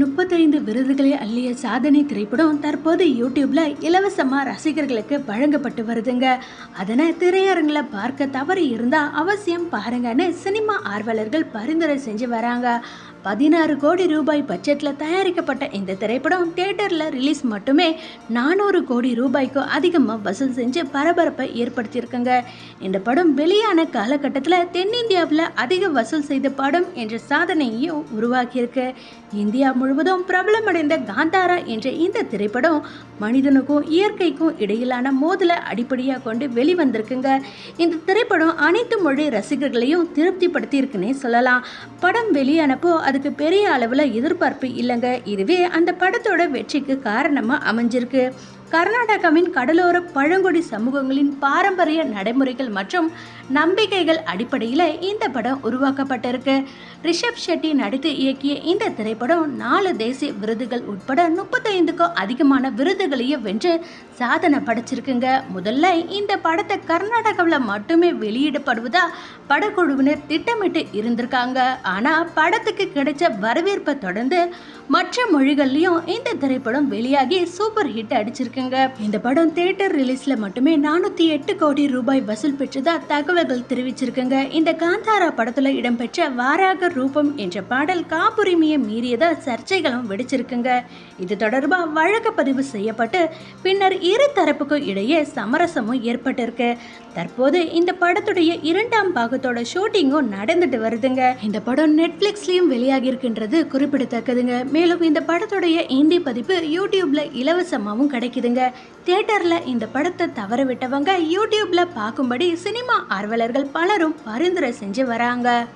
முப்பத்தைந்து விருதுகளை அள்ளிய சாதனை திரைப்படம் தற்போது யூடியூப்ல இலவசமா ரசிகர்களுக்கு வழங்கப்பட்டு வருதுங்க. அதனை திரையரங்கில் பார்க்க தவறு இருந்தா அவசியம் பாருங்கன்னு சினிமா ஆர்வலர்கள் பரிந்துரை செஞ்சு வராங்க. பதினாறு கோடி ரூபாய் பட்ஜெட்டில் தயாரிக்கப்பட்ட இந்த திரைப்படம் தியேட்டரில் ரிலீஸ் மட்டுமே நானூறு கோடி ரூபாய்க்கும் அதிகமாக வசூல் செஞ்சு பரபரப்பை ஏற்படுத்தியிருக்குங்க. இந்த படம் வெளியான காலகட்டத்தில் தென்னிந்தியாவில் அதிக வசூல் செய்த படம் என்ற சாதனையையும் உருவாக்கியிருக்கு. இந்தியா முழுவதும் பிரபலமடைந்த காந்தாரா என்ற இந்த திரைப்படம் மனிதனுக்கும் இயற்கைக்கும் இடையிலான மோதலை அடிப்படையாக கொண்டு வெளிவந்திருக்குங்க. இந்த திரைப்படம் அனைத்து மொழி ரசிகர்களையும் திருப்திப்படுத்தி இருக்குன்னே சொல்லலாம். படம் வெளியானப்போ அதுக்கு பெரிய அளவில் எதிர்பார்ப்பு இல்லைங்க. இதுவே அந்த படத்தோட வெற்றிக்கு காரணமாக அமைஞ்சிருக்கு. கர்நாடகாவின் கடலோர பழங்குடி சமூகங்களின் பாரம்பரிய நடைமுறைகள் மற்றும் நம்பிக்கைகள் அடிப்படையில் இந்த படம் உருவாக்கப்பட்டிருக்கு. ரிஷப் ஷெட்டி நடித்து இயக்கிய இந்த திரைப்படம் நாலு தேசிய விருதுகள் உட்பட முப்பத்தைந்துக்கும் அதிகமான விருதுகளையும் வென்று சாதனை படைச்சிருக்குங்க. முதல்ல இந்த படத்தை கர்நாடகாவில் மட்டுமே வெளியிடப்படுவதா படக்குழுவினர் திட்டமிட்டு இருந்திருக்காங்க. ஆனால் படத்துக்கு கிடைச்ச வரவேற்பை தொடர்ந்து மற்ற மொழிகள்லையும் இந்த திரைப்படம் வெளியாகி சூப்பர் ஹிட் அடிச்சிருக்குங்க. இந்த படம் தியேட்டர் ரிலீஸில் மட்டுமே நானூற்றி எட்டு கோடி ரூபாய் வசூல் பெற்றதா தகவல்கள் தெரிவிச்சிருக்குங்க. இந்த காந்தாரா படத்தில் இடம்பெற்ற வாராக ரூபம் என்ற பாடல் காப்புரிமையை மீறியதா சர்ச்சைகளும் வெடிச்சிருக்குங்க. இது தொடர்பாக வழக்கு பதிவு செய்யப்பட்டு பின்னர் இரு தரப்புக்கும் இடையே சமரசமும் ஏற்பட்டிருக்கு. தற்போது இந்த படத்துடைய இரண்டாம் பாகத்தோட ஷூட்டிங்கும் நடந்துட்டு வருதுங்க. இந்த படம் நெட்ஃபிளிக்ஸ்லயும் வெளியாகி இருக்கின்றது குறிப்பிடத்தக்கதுங்க. மேலும் இந்த படத்துடைய இந்தி பதிப்பு யூடியூப்ல இலவசமாகவும் கிடைக்குதுங்க. தியேட்டர்ல இந்த படத்தை தவற விட்டவங்க யூடியூப்ல பார்க்கும்படி சினிமா ஆர்வலர்கள் பலரும் பரிந்துரை செஞ்சு வராங்க.